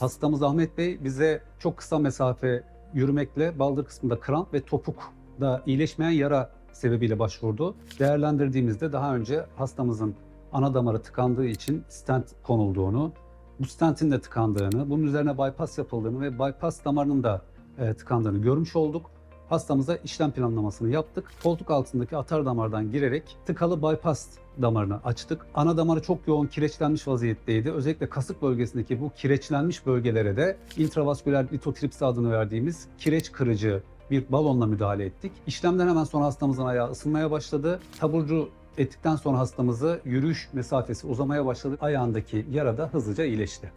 Hastamız Ahmet Bey bize çok kısa mesafe yürümekle baldır kısmında kramp ve topukta iyileşmeyen yara sebebiyle başvurdu. Değerlendirdiğimizde daha önce hastamızın ana damarı tıkandığı için stent konulduğunu, bu stentin de tıkandığını, bunun üzerine bypass yapıldığını ve bypass damarının da e, tıkandığını görmüş olduk. Hastamıza işlem planlamasını yaptık. Koltuk altındaki atar damardan girerek tıkalı bypass damarını açtık. Ana damarı çok yoğun kireçlenmiş vaziyetteydi. Özellikle kasık bölgesindeki bu kireçlenmiş bölgelere de intravasküler litotripsi adını verdiğimiz kireç kırıcı bir balonla müdahale ettik. İşlemden hemen sonra hastamızın ayağı ısınmaya başladı. Taburcu ettikten sonra hastamızı yürüyüş mesafesi uzamaya başladı. Ayağındaki yara da hızlıca iyileşti.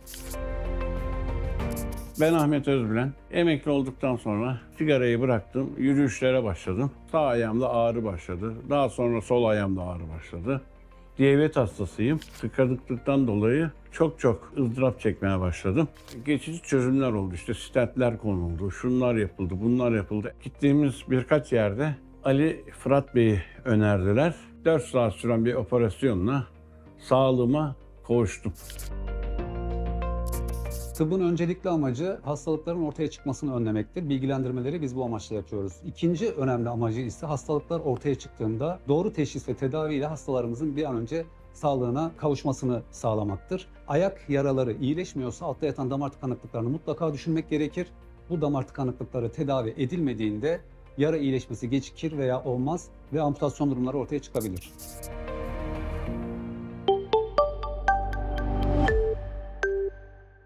Ben Ahmet Özbilen. Emekli olduktan sonra sigarayı bıraktım. Yürüyüşlere başladım. Sağ ayağımda ağrı başladı. Daha sonra sol ayağımda ağrı başladı. Diyabet hastasıyım. Tıkanıklıktan dolayı çok çok ızdırap çekmeye başladım. Geçici çözümler oldu. İşte stentler konuldu, şunlar yapıldı, bunlar yapıldı. Gittiğimiz birkaç yerde Ali Fırat Bey'i önerdiler. 4 saat süren bir operasyonla sağlığıma kavuştum. Tıbbın öncelikli amacı hastalıkların ortaya çıkmasını önlemektir. Bilgilendirmeleri biz bu amaçla yapıyoruz. İkinci önemli amacı ise hastalıklar ortaya çıktığında doğru teşhis ve tedavi ile hastalarımızın bir an önce sağlığına kavuşmasını sağlamaktır. Ayak yaraları iyileşmiyorsa altta yatan damar tıkanıklıklarını mutlaka düşünmek gerekir. Bu damar tıkanıklıkları tedavi edilmediğinde yara iyileşmesi gecikir veya olmaz ve amputasyon durumları ortaya çıkabilir.